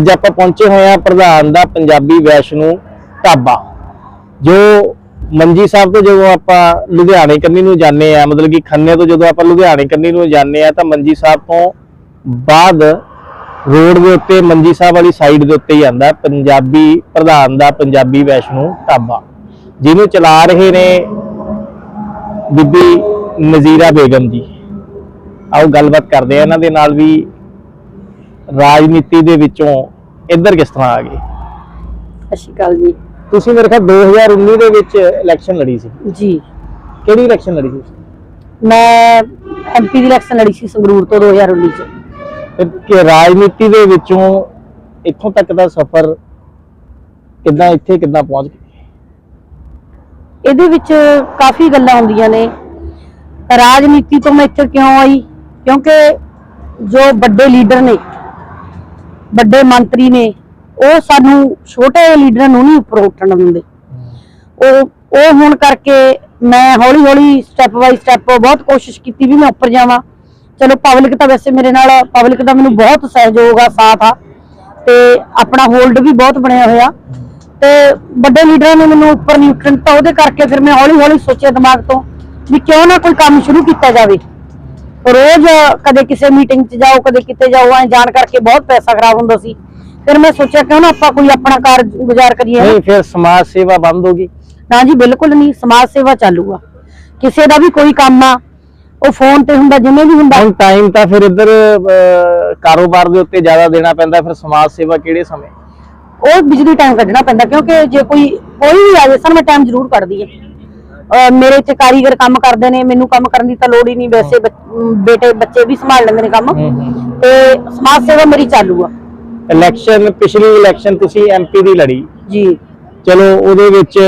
ਅੱਜ ਆਪਾਂ ਪਹੁੰਚੇ ਹੋਏ ਆ ਪ੍ਰਧਾਨ ਦਾ ਪੰਜਾਬੀ ਵੈਸ਼ਨੂ ਢਾਬਾ, ਜੋ ਮੰਜੀ ਸਾਹਿਬ ਤੋਂ ਜਦੋਂ ਆਪਾਂ ਲੁਧਿਆਣੇ ਕੰਨੀ ਨੂੰ ਜਾਂਦੇ ਆ ਮਤਲਬ ਕਿ ਖੰਨੇ ਤੋਂ ਜਦੋਂ ਆਪਾਂ ਲੁਧਿਆਣੇ ਕੰਨੀ ਨੂੰ ਜਾਂਦੇ ਆ ਤਾਂ ਮੰਜੀ ਸਾਹਿਬ ਤੋਂ ਬਾਅਦ ਰੋਡ ਦੇ ਉੱਤੇ, ਮੰਜੀ ਸਾਹਿਬ ਵਾਲੀ ਸਾਈਡ ਦੇ ਉੱਤੇ ਹੀ ਆਂਦਾ ਪੰਜਾਬੀ, ਪ੍ਰਧਾਨ ਦਾ ਪੰਜਾਬੀ ਵੈਸ਼ਨੂ ਢਾਬਾ, ਜਿਹਨੂੰ ਚਲਾ ਰਹੇ ਨੇ ਬੀਬੀ ਨਜ਼ੀਰਾ ਬੇਗਮ ਜੀ। ਆਓ ਗੱਲਬਾਤ ਕਰਦੇ ਆ ਇਹਨਾਂ ਦੇ ਨਾਲ ਵੀ ਰਾਜਨੀਤੀ ਦੇ ਵਿੱਚੋਂ ਇੱਧਰ ਕਿਸ ਤਰ੍ਹਾਂ ਆ ਗਏ? ਸਤਿ ਸ਼੍ਰੀ ਅਕਾਲ ਜੀ। ਤੁਸੀਂ ਮੇਰੇ ਖਿਆਲ 2019 ਦੇ ਵਿੱਚ ਇਲੈਕਸ਼ਨ ਲੜੀ ਸੀ। ਜੀ। ਕਿਹੜੀ ਇਲੈਕਸ਼ਨ ਲੜੀ ਸੀ? ਮੈਂ ਐਮਪੀ ਦੀ ਇਲੈਕਸ਼ਨ ਲੜੀ ਸੀ ਸੰਗਰੂਰ ਤੋਂ 2019 ਚ। ਕਿ ਰਾਜਨੀਤੀ ਦੇ ਵਿੱਚੋਂ ਇੱਥੋਂ ਤੱਕ ਦਾ ਸਫ਼ਰ ਕਿੱਦਾਂ ਇੱਥੇ ਕਿੱਦਾਂ ਪਹੁੰਚ ਗਏ ਇਹਦੇ ਵਿੱਚ ਕਾਫੀ ਗੱਲਾਂ ਹੁੰਦੀਆਂ ਨੇ। ਰਾਜਨੀਤੀ ਤੋਂ ਮੈਂ ਇੱਥੇ ਕਿਉਂ ਆਈ? ਕਿਉਂਕਿ ਜੋ ਵੱਡੇ ਲੀਡਰ ਨੇ ਵੱਡੇ ਮੰਤਰੀ ਨੇ, ਉਹ ਸਾਨੂੰ ਛੋਟੇ ਲੀਡਰਾਂ ਨੂੰ ਨਹੀਂ ਉੱਪਰ ਉੱਠਣ ਦਿੰਦੇ। ਉਹ ਉਹ ਹੁਣ ਕਰਕੇ ਮੈਂ ਹੌਲੀ ਹੌਲੀ ਸਟੈਪ ਬਾਈ ਸਟੈਪ ਬਹੁਤ ਕੋਸ਼ਿਸ਼ ਕੀਤੀ ਵੀ ਮੈਂ ਉੱਪਰ ਜਾਵਾਂ। ਚਲੋ ਪਬਲਿਕ ਤਾਂ ਵੈਸੇ ਮੇਰੇ ਨਾਲ ਪਬਲਿਕ ਦਾ ਮੈਨੂੰ ਬਹੁਤ ਸਹਿਯੋਗ ਆ, ਸਾਥ ਆ। ਤੇ ਆਪਣਾ ਹੋਲਡ ਵੀ ਬਹੁਤ ਬਣਿਆ ਹੋਇਆ। ਤੇ ਵੱਡੇ ਲੀਡਰਾਂ ਨੇ ਮੈਨੂੰ ਉੱਪਰ ਨਹੀਂ ਉੱਠਣ ਤਾਂ ਉਹਦੇ ਕਰਕੇ ਫਿਰ ਮੈਂ ਹੌਲੀ ਹੌਲੀ ਸੋਚਿਆ ਦਿਮਾਗ ਤੋਂ ਵੀ ਕਿਉਂ ਨਾ ਕੋਈ ਕੰਮ ਸ਼ੁਰੂ ਕੀਤਾ ਜਾਵੇ। ਰੋਜ਼ ਕਦੇ ਕਿਸੇ ਮੀਟਿੰਗ 'ਚ ਜਾਓ ਕਦੇ ਕਿਤੇ ਜਾਓ ਐ ਜਾਣ ਕਰਕੇ ਬਹੁਤ ਪੈਸਾ ਖਰਾਬ ਹੁੰਦਾ ਸੀ। ਫਿਰ ਮੈਂ ਸੋਚਿਆ ਕਿਉਂ ਨਾ ਆਪਾਂ ਕੋਈ ਆਪਣਾ ਕਾਰ ਗੁਜ਼ਾਰ ਕਰੀਏ ਨਹੀਂ ਫਿਰ ਸਮਾਜ ਸੇਵਾ ਬੰਦ ਹੋ ਗਈ। ਨਾ ਜੀ ਬਿਲਕੁਲ ਨਹੀਂ ਸਮਾਜ ਸੇਵਾ ਚਾਲੂ ਆ। ਕਿਸੇ ਦਾ ਵੀ ਕੋਈ ਕੰਮ ਆ ਉਹ ਫੋਨ ਤੇ ਹੁੰਦਾ ਜਿਵੇਂ ਵੀ ਹੁੰਦਾ। ਹੁਣ ਟਾਈਮ ਤਾਂ ਫਿਰ ਇੱਧਰ ਕਾਰੋਬਾਰ ਦੇ ਉੱਤੇ ਜ਼ਿਆਦਾ ਦੇਣਾ ਪੈਂਦਾ ਫਿਰ ਸਮਾਜ ਸੇਵਾ ਕਿਹੜੇ ਸਮੇਂ? ਉਹ ਬਿਜਲੀ ਟਾਈਮ ਕੱਢਣਾ ਪੈਂਦਾ ਕਿਉਂਕਿ ਜੇ ਕੋਈ ਕੋਈ ਵੀ ਆ ਸਰ ਮੈਂ ਟਾਈਮ ਜ਼ਰੂਰ ਕੱਢਦੀ ਹੈ। ਮੇਰੇ ਇੱਥੇ ਕਾਰੀਗਰ ਕੰਮ ਕਰਦੇ ਨੇ ਮੈਨੂੰ ਕੰਮ ਕਰਨ ਦੀ ਤਾਂ ਲੋੜ ਹੀ ਨਹੀਂ ਵੈਸੇ ਬੇਟੇ ਬੱਚੇ ਵੀ ਸੰਭਾਲ ਲੈਂਦੇ ਨੇ ਕੰਮ। ਤੇ ਸਮਾਜ ਸੇਵਾ ਮੇਰੀ ਚਾਲੂ ਆ। ਇਲੈਕਸ਼ਨ ਪਿਛਲੀ ਇਲੈਕਸ਼ਨ ਤੁਸੀਂ ਐਮਪੀ ਦੀ ਲੜੀ। ਜੀ। ਚਲੋ ਉਹਦੇ ਵਿੱਚ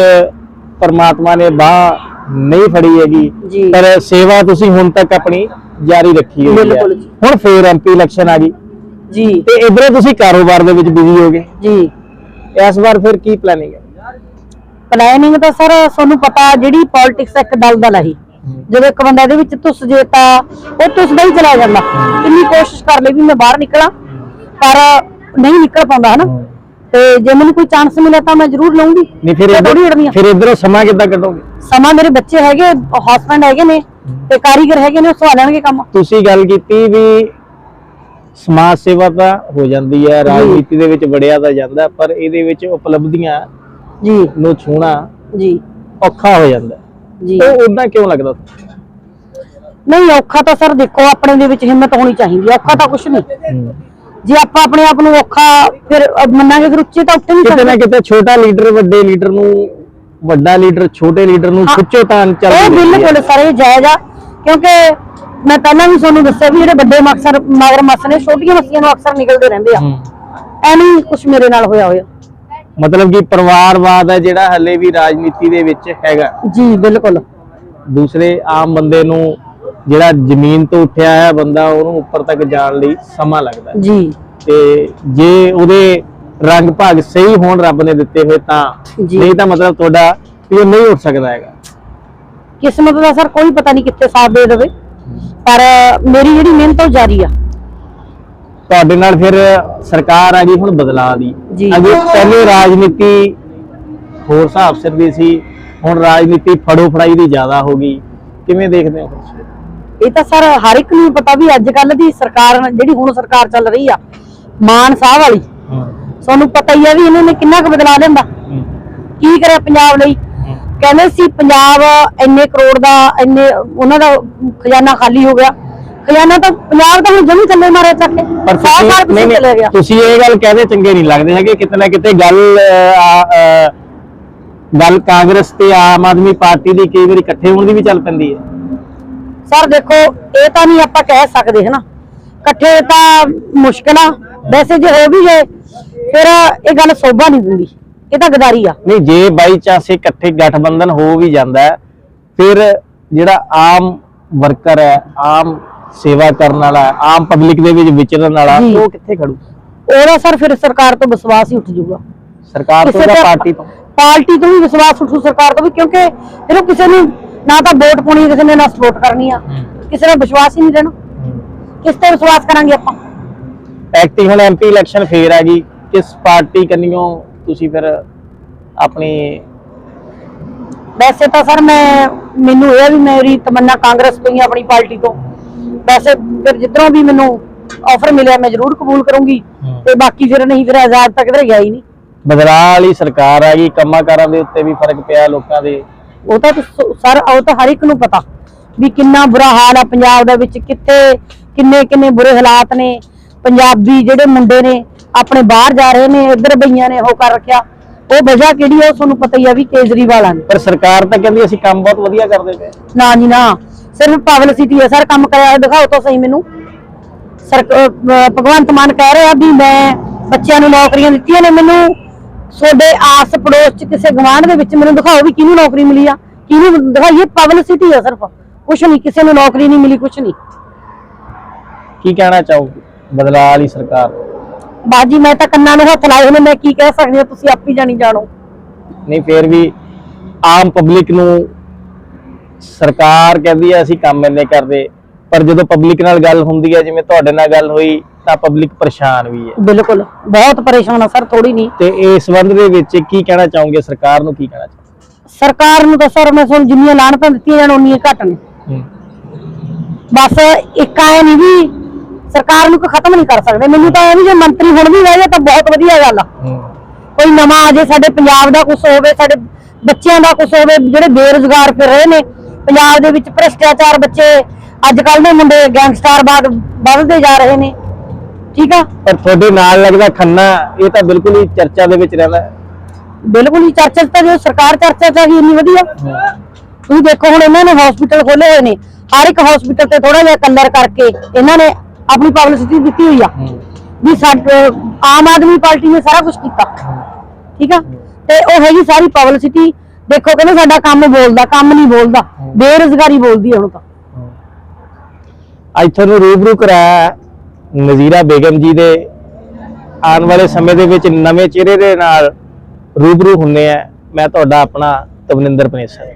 ਪਰਮਾਤਮਾ ਨੇ ਬਾਹ ਨਹੀਂ ਫੜੀ ਹੈਗੀ। ਪਰ ਸੇਵਾ ਤੁਸੀਂ ਹੁਣ ਤੱਕ ਆਪਣੀ ਜਾਰੀ ਰੱਖੀ ਹੋਈ ਹੈ। ਹੁਣ ਫੇਰ ਐਮਪੀ ਇਲੈਕਸ਼ਨ ਆ ਗਈ। ਜੀ। ਤੇ ਇਧਰੋਂ ਤੁਸੀਂ ਕਾਰੋਬਾਰ ਦੇ ਵਿੱਚ ਬਿਜ਼ੀ ਹੋ ਗਏ ਜੀ। ਇਸ ਵਾਰ ਫਿਰ ਕੀ ਪਲੈਨਿੰਗ ਹੈ? ਪਲੈਨਿੰਗ ਤਾਂ ਸਰ ਤੁਹਾਨੂੰ ਪਤਾ ਜਿਹੜੀ ਪੋਲਿਟਿਕਸ ਇੱਕ ਦਲਦਲ ਹੈ ਜਦੋਂ ਇੱਕ ਬੰਦਾ ਇਹਦੇ ਵਿੱਚ ਤੁਸ ਜੇ ਤਾਂ ਉਹ ਤੁਸਦਾ ਹੀ ਚਲਾ ਜਾਂਦਾ। ਕਿੰਨੀ ਕੋਸ਼ਿਸ਼ ਕਰ ਲਈ ਵੀ ਮੈਂ ਬਾਹਰ ਨਿਕਲਾਂ ਪਰ ਨਹੀਂ ਨਿਕਲ ਪਾਉਂਦਾ ਹਨਾ? ਤੇ ਜੇ ਮੈਨੂੰ ਕੋਈ ਚਾਂਸ ਮਿਲਿਆ ਤਾਂ ਮੈਂ ਜ਼ਰੂਰ ਲਵਾਂਗੀ ਨਹੀਂ ਫਿਰ ਇੱਧਰ-। ਫਿਰ ਇਧਰੋਂ ਸਮਾਂ ਕਿੱਦਾਂ ਕੱਢੋਗੇ? ਸਮਾਂ ਮੇਰੇ ਬੱਚੇ ਹੈਗੇ ਹਸਬੰਡ ਹੈਗੇ ਨੇ ਤੇ ਕਾਰੀਗਰ ਹੈਗੇ ਨੇ ਉਹ ਸੰਭਾਲਣਗੇ ਕੰਮ। ਤੁਸੀਂ ਗੱਲ ਕੀਤੀ ਵੀ ਸਮਾਜ ਸੇਵਾ ਤਾਂ ਹੋ ਜਾਂਦੀ ਹੈ ਰਾਜਨੀਤੀ ਦੇ ਵਿੱਚ ਵੜਿਆ ਤਾਂ ਜਾਂਦਾ ਪਰ ਇਹਦੇ ਵਿੱਚ ਉਪਲਬਧੀਆਂ ਜੀ। ਨੂੰ ਛੂਣਾ ਜੀ। ਔਖਾ ਹੋ ਜਾਂਦਾ। ਜੀ। ਉਹ ਉਦਾਂ ਕਿਉਂ ਲੱਗਦਾ? ਨਹੀਂ ਔਖਾ ਤਾਂ ਸਰ ਦੇਖੋ ਆਪਣੇ ਦੇ ਵਿੱਚ ਹਿੰਮਤ ਹੋਣੀ ਚਾਹੀਦੀ ਹੈ। ਔਖਾ ਤਾਂ ਕੁਝ ਨਹੀਂ। ਜੇ ਆਪਾਂ ਆਪਣੇ ਆਪ ਨੂੰ ਔਖਾ ਫਿਰ ਮੰਨਾਂਗੇ ਫਿਰ ਉੱਚੇ ਤਾਂ ਉੱਠ ਨਹੀਂ ਕਿਤੇ ਨਾ ਸਕਦੇ। ਕਿਤੇ ਛੋਟਾ ਲੀਡਰ ਵੱਡੇ ਲੀਡਰ ਨੂੰ ਵੱਡਾ ਲੀਡਰ ਛੋਟੇ ਲੀਡਰ ਨੂੰ। ਖਿੱਚੋ ਤਾਂ ਚੱਲ ਉਹ ਬਿਲਕੁਲ ਸਾਰੇ ਜਾਇਜ਼ ਆ। ਕਿਉਂਕਿ ਮੈਂ ਪਹਿਲਾਂ ਵੀ ਤੁਹਾਨੂੰ ਦੱਸਿਆ ਵੀ ਜਿਹੜੇ ਵੱਡੇ ਮਕਸਰ ਮਗਰ ਮੱਸ ਨੇ ਛੋਟੀਆਂ ਮੱਛੀਆਂ ਨੂੰ ਅਕਸਰ ਨਿਕਲਦੇ ਰਹਿੰਦੇ ਆ। ਐਵੇਂ ਕੁਝ ਮੇਰੇ ਨਾਲ ਹੋਇਆ ਹੋਇਆ। ਮਤਲਬ ਕਿ ਪਰਿਵਾਰਵਾਦ ਹੈ ਜਿਹੜਾ ਹੱਲੇ ਵੀ ਰਾਜਨੀਤੀ ਦੇ ਵਿੱਚ ਹੈਗਾ। ਜੀ ਬਿਲਕੁਲ। ਦੂਸਰੇ ਆਮ ਬੰਦੇ ਨੂੰ ਜਿਹੜਾ ਜ਼ਮੀਨ ਤੋਂ ਉੱਠਿਆ ਹੈ ਬੰਦਾ ਉਹਨੂੰ ਉੱਪਰ ਤੱਕ ਜਾਣ ਲਈ ਸਮਾਂ ਲੱਗਦਾ। ਜੀ। ਤੇ ਜੇ ਉਹਦੇ ਰੰਗ ਭਾਗ ਸਹੀ ਹੋਣ ਰੱਬ ਨੇ ਦਿੱਤੇ ਹੋਏ ਤਾਂ। ਨਹੀਂ ਤਾਂ ਮਤਲਬ ਤੁਹਾਡਾ ਉਹ ਨਹੀਂ ਉੱਠ ਸਕਦਾ ਹੈਗਾ। ਕਿਸਮਤ ਦਾ ਸਰ ਕੋਈ ਪਤਾ ਨਹੀਂ ਕਿੱਥੇ ਸਾਥ ਦੇ ਦੇਵੇ। ਪਰ ਮੇਰੀ ਜਿਹੜੀ ਮਿਹਨਤ ਉਹ ਜਾਰੀ ਆ। ਤੁਹਾਡੇ ਨਾਲ ਫਿਰ ਸਰਕਾਰ ਆ ਗਈ ਹੁਣ ਬਦਲਾਅ ਦੀ। ਜੀ। ਪਹਿਲੇ ਰਾਜਨੀਤੀ ਹੋਰ ਹਿਸਾਬ ਸਿਰ ਦੀ ਸੀ ਹੁਣ ਰਾਜਨੀਤੀ ਫੜੋ ਫੜਾਈ ਦੀ ਜ਼ਿਆਦਾ ਹੋ ਗਈ। ਕਿਵੇਂ ਦੇਖਦੇ ਹੋ ਇਹ ਤਾਂ ਸਰ ਹਰ ਇੱਕ ਨੂੰ ਪਤਾ ਵੀ ਅੱਜ ਕੱਲ ਦੀ ਸਰਕਾਰ ਜਿਹੜੀ ਹੁਣ ਸਰਕਾਰ ਚੱਲ ਰਹੀ ਆ ਮਾਨ ਸਾਹਿਬ ਵਾਲੀ ਤੁਹਾਨੂੰ ਪਤਾ ਹੀ ਆ ਵੀ ਇਹਨਾਂ ਨੇ ਕਿੰਨਾ ਕੁ ਬਦਲਾ ਲਿਆਂਦਾ। ਕੀ ਕਰਿਆ ਪੰਜਾਬ ਲਈ? ਕਹਿੰਦੇ ਸੀ ਪੰਜਾਬ ਇੰਨੇ ਕਰੋੜ ਦਾ ਇੰਨੇ ਉਹਨਾਂ ਦਾ ਖਜ਼ਾਨਾ ਖਾਲੀ ਹੋ ਗਿਆ। ਖਜ਼ਾਨਾ ਤਾਂ ਪੰਜਾਬ ਤਾਂ ਹੁਣ ਜਮੀ ਥੱਲੇ ਮਾਰਿਆ ਚੱਕ ਕੇ। ਪਰ ਸਾਲ ਤੁਸੀਂ ਪਿੱਛੇ ਨਹੀਂ ਚਲੇ ਗਿਆ। ਨਹੀਂ ਤੁਸੀਂ ਇਹ ਗੱਲ ਕਹਦੇ ਚੰਗੇ ਨਹੀਂ ਲੱਗਦੇ ਹੈਗੇ ਕਿਤੇ ਨਾ ਕਿਤੇ ਗੱਲ ਅਹ, ਆ, ਅਹ, ਗੱਲ ਕਾਂਗਰਸ ਤੇ ਆਮ ਆਦਮੀ ਪਾਰਟੀ ਦੀ ਕਈ ਵਾਰੀ ਇਕੱਠੇ ਹੋਣ ਦੀ ਵੀ ਚੱਲ ਪੈਂਦੀ ਹੈ। ਸਰ ਦੇਖੋ ਇਹ ਤਾਂ ਨਹੀਂ ਆਪਾਂ ਕਹਿ ਸਕਦੇ ਹਨਾ। ਇਕੱਠੇ ਤਾਂ ਮੁਸ਼ਕਿਲ ਆ। ਵੈਸੇ ਜੇ ਹੋ ਵੀ ਗਏ ਫਿਰ ਇਹ ਗੱਲ ਸੋਭਾ ਨਹੀਂ ਦਿੰਦੀ। ਇਹ ਤਾਂ ਗਦਾਰੀ ਆ। ਨਹੀਂ ਜੇ ਬਾਈ ਚਾਂਸ ਇਕੱਠੇ ਗਠਬੰਧਨ ਹੋ ਵੀ ਜਾਂਦਾ ਹੈ ਫਿਰ ਜਿਹੜਾ ਆਮ ਵਰਕਰ ਹੈ ਆਮ ਸੇਵਾ ਕਰਨ ਵਾਲਾ ਆਮ ਪਬਲਿਕ ਦੇ ਵਿੱਚ ਵਿਚਰਨ ਵਾਲਾ। ਜੀ। ਉਹ ਕਿੱਥੇ ਖੜੂ? ਉਹਦਾ ਸਰ ਫਿਰ ਸਰਕਾਰ ਤੋਂ ਵਿਸ਼ਵਾਸ ਹੀ ਉੱਠ ਜਾਊਗਾ। ਸਰਕਾਰ ਤੋਂ ਕਿਸੇ ਜਾਂ ਪਾਰਟੀ ਤੋਂ? ਪਾਰਟੀ ਤੋਂ ਵੀ ਵਿਸ਼ਵਾਸ ਉੱਠੂ ਸਰਕਾਰ ਤੋਂ ਵੀ ਕਿਉਂਕਿ ਉਹ ਕਿਸੇ ਨੂੰ ਨਾ ਤਾਂ ਵੋਟ ਪਾਉਣੀ ਕਿਸੇ ਨੇ ਨਾ ਸਪੋਰਟ ਕਰਨੀ ਆ। ਕਿਸੇ ਨੇ ਵਿਸ਼ਵਾਸ ਹੀ ਨਹੀਂ ਦੇਣਾ ਕਿਸ ਤੇ ਵਿਸ਼ਵਾਸ ਕਰਾਂਗੇ ਆਪਾਂ? ਐਕਟਿਵ ਹੁਣ ਐਮਪੀ ਇਲੈਕਸ਼ਨ ਫੇਰ ਆ ਗਈ ਕਿਸ ਪਾਰਟੀ ਕੰਨਿਓ ਤੁਸੀਂ ਫਿਰ ਆਪਣੀ ਵੈਸੇ ਤਾਂ ਸਰ ਮੈਂ ਮੈਨੂੰ ਇਹ ਆ ਵੀ ਮੇਰੀ ਤਮੰਨਾ ਕਾਂਗਰਸ ਤੋਂ ਹੀ ਆ ਆਪਣੀ ਪਾਰਟੀ ਤੋਂ। ਵੈਸੇ ਫਿਰ ਜਿੱਧਰੋਂ ਵੀ ਮੈਨੂੰ ਆਫਰ ਮਿਲਿਆ ਮੈਂ ਜ਼ਰੂਰ ਕਬੂਲ ਕਰੂੰਗੀ। ਤੇ ਬਾਕੀ ਫਿਰ ਨਹੀਂ ਫਿਰ ਆਜ਼ਾਦ ਤੱਕ ਕਿਧਰੇ ਗਿਆ ਹੀ ਨਹੀਂ। ਬਦਲਾਅ ਵਾਲੀ ਸਰਕਾਰ ਆ ਗਈ ਕੰਮਾਂ ਕਾਰਾਂ ਦੇ ਉੱਤੇ ਵੀ ਫ਼ਰਕ ਪਿਆ ਲੋਕਾਂ ਦੇ। ਉਹ ਤਾਂ ਤੁਸ- ਸਰ ਉਹ ਤਾਂ ਹਰ ਇੱਕ ਨੂੰ ਪਤਾ ਵੀ ਕਿੰਨਾ ਬੁਰਾ ਹਾਲ ਆ ਪੰਜਾਬ ਦੇ ਵਿੱਚ ਕਿੱਥੇ ਕਿੰਨੇ ਕਿੰਨੇ ਬੁਰੇ ਹਾਲਾਤ ਨੇ। ਪੰਜਾਬੀ ਜਿਹੜੇ ਮੁੰਡੇ ਨੇ ਆਪਣੇ ਬਾਹਰ ਜਾ ਰਹੇ ਨੇ ਇੱਧਰ ਬਈਆਂ ਨੇ ਉਹ ਕਰ ਰੱਖਿਆ। ਉਹ ਵਜ੍ਹਾ ਕਿਹੜੀ ਆ ਉਹ ਤੁਹਾਨੂੰ ਪਤਾ ਹੀ ਆ ਵੀ ਕੇਜਰੀਵਾਲ ਨੇ ਪਰ ਸਰਕਾਰ ਤਾਂ ਕਹਿੰਦੀ ਅਸੀਂ ਕੰਮ ਬਹੁਤ ਵਧੀਆ ਕਰਦੇ ਪਏ। ਨਾ ਜੀ ਨਾ। ਸਿਰਫ ਪਬਲਿਸਿਟੀ ਹੈ। ਸਰ ਕੰਮ ਕਰਿਆ ਦਿਖਾਓ ਤਾਂ ਸਹੀ ਮੈਨੂੰ। ਸਰ ਭਗਵੰਤ ਮਾਨ ਕਹਿ ਰਿਹਾ ਵੀ ਮੈਂ ਬੱਚਿਆਂ ਨੂੰ ਨੌਕਰੀਆਂ ਦਿੱਤੀਆਂ ਨੇ ਮੈਨੂੰ। ਤੁਹਾਡੇ ਆਸ ਪੜੋਸ ਚ ਕਿਸੇ ਗਵਾਂਢ ਦੇ ਵਿੱਚ ਮੈਨੂੰ ਦਿਖਾਓ ਵੀ ਕਿਹਨੂੰ ਨੌਕਰੀ ਮਿਲੀ ਆ। ਕਿਹਨੂੰ ਦਿਖਾਈਏ ਪਬਲਿਸਿਟੀ ਹੈ ਸਿਰਫ। ਕੁਛ ਨਹੀਂ ਕਿਸੇ ਨੂੰ ਨੌਕਰੀ ਨਹੀਂ ਮਿਲੀ ਕੁਛ ਨਹੀਂ। ਕੀ ਕਹਿਣਾ ਚਾਹੋਗੇ ਬਦਲਾਅ ਵਾਲੀ ਸਰਕਾਰ। ਬਾਜੀ ਮੈਂ ਤਾਂ ਕੰਨਾਂ ਨੂੰ ਹੱਥ ਲਾਏ ਹੋਏ ਨੇ ਮੈਂ ਕੀ ਕਹਿ ਸਕਦੀ ਹਾਂ ਤੁਸੀਂ ਆਪ ਹੀ ਜਾਣੀ ਜਾਣੋ। ਨਹੀਂ ਫੇਰ ਵੀ ਆਮ ਪਬਲਿਕ ਨੂੰ ਸਰਕਾਰ ਕਹਿੰਦੀ ਹੈ ਅਸੀਂ ਕੰਮ ਇੰਨੇ ਕਰਦੇ ਪਰ ਜਦੋਂ ਪਬਲਿਕ ਨਾਲ ਗੱਲ ਹੁੰਦੀ ਹੈ ਜਿਵੇਂ ਤੁਹਾਡੇ ਨਾਲ ਗੱਲ ਹੋਈ ਤਾਂ ਪਬਲਿਕ ਪਰੇਸ਼ਾਨ ਵੀ ਹੈ ਬਿਲਕੁਲ ਬਹੁਤ ਪਰੇਸ਼ਾਨ ਆ ਸਰ ਥੋੜੀ ਨਹੀਂ। ਤੇ ਇਸ ਸੰਬੰਧ ਦੇ ਵਿੱਚ ਕੀ ਕਹਿਣਾ ਚਾਹੋਗੇ? ਸਰਕਾਰ ਨੂੰ ਕੀ ਕਹਿਣਾ ਚਾਹੋਗੇ? ਸਰਕਾਰ ਨੂੰ ਤਾਂ ਸਰ ਮੈਂ ਤੁਹਾਨੂੰ ਜਿੰਨੀਆਂ ਲਾਣਤਾਂ ਦਿੱਤੀਆਂ ਜਾਣ ਉਨੀਆਂ ਘੱਟ ਨੇ। ਬਸ ਇੱਕ ਆਏ ਨਹੀਂ ਵੀ ਸਰਕਾਰ ਨੂੰ ਕੋਈ ਖਤਮ ਨਹੀਂ ਕਰ ਸਕਦੇ। ਮੈਨੂੰ ਤਾਂ ਇਹ ਵੀ ਜੇ ਮੰਤਰੀ ਹੁਣ ਵੀ ਰਹਿ ਜਾਏ ਤਾਂ ਬਹੁਤ ਵਧੀਆ ਗੱਲ ਆ। ਕੋਈ ਨਵਾਂ ਆ ਜੇ ਸਾਡੇ ਪੰਜਾਬ ਦਾ ਕੁਝ ਹੋਵੇ ਸਾਡੇ ਬੱਚਿਆਂ ਦਾ ਕੁਝ ਹੋਵੇ ਜਿਹੜੇ ਬੇਰੁਜ਼ਗਾਰ ਫਿਰ ਰਹੇ ਨੇ ਪੰਜਾਬ ਦੇ ਵਿੱਚ ਭ੍ਰਿਸ਼ਟਾਚਾਰ ਬੱਚੇ ਅੱਜ ਕੱਲ ਦੇ ਮੁੰਡੇ ਗੈਂਗਸਟਰ ਬਾਦ ਵੱਧਦੇ ਜਾ ਰਹੇ ਨੇ। ਠੀਕ ਆ? ਪਰ ਤੁਹਾਡੇ ਨਾਲ ਲੱਗਦਾ ਖੰਨਾ ਇਹ ਤਾਂ ਬਿਲਕੁਲ ਹੀ ਚਰਚਾ ਦੇ ਵਿੱਚ ਰਹਿੰਦਾ। ਹੈ ਬਿਲਕੁਲ ਹੀ ਚਰਚਾ 'ਚ ਤਾਂ ਜੋ ਸਰਕਾਰ ਚਰਚਾ ਚ ਆ ਗਈ ਇੰਨੀ ਵਧੀਆ। ਤੁਸੀਂ ਦੇਖੋ ਹੁਣ ਇਹਨਾਂ ਨੇ ਹਸਪੀਟਲ ਖੋਲੇ ਹੋਏ ਨੇ। ਹਰ ਇੱਕ ਹਸਪੀਟਲ ਤੇ ਥੋੜਾ ਜਿਹਾ ਕਲਰ ਕਰਕੇ ਇਹਨਾਂ ਨੇ ਆਪਣੀ ਪਬਲਿਸਿਟੀ ਦਿੱਤੀ ਹੋਈ ਆ। ਵੀ ਸਾਡੇ ਆਮ ਆਦਮੀ ਪਾਰਟੀ ਨੇ ਸਾਰਾ ਕੁਝ ਕੀਤਾ। ਠੀਕ ਆ? ਤੇ ਉਹ ਹੈਗੀ ਸਾਰੀ ਪਬਲਿਸਿਟੀ ਦੇਖੋ ਕਹਿੰਦੇ ਸਾਡਾ ਕੰਮ ਬੋਲਦਾ ਕੰਮ ਨਹੀਂ ਬੋਲਦਾ ਬੇਰੁਜ਼ਗਾਰੀ ਬੋਲਦੀ ਹੈ ਹੁਣ ਤਾਂ। ਅੱਜ ਤੁਹਾਨੂੰ ਰੂਬਰੂ ਕਰਾਇਆ ਨਜ਼ੀਰਾ ਬੇਗਮ ਜੀ ਦੇ ਆਉਣ ਵਾਲੇ ਸਮੇਂ ਦੇ ਵਿੱਚ ਨਵੇਂ ਚਿਹਰੇ ਦੇ ਨਾਲ ਰੂਬਰੂ ਹੁੰਨੇ ਆ। ਮੈਂ ਤੁਹਾਡਾ ਆਪਣਾ ਤਵਨਿੰਦਰ ਪਨੇਸਰ।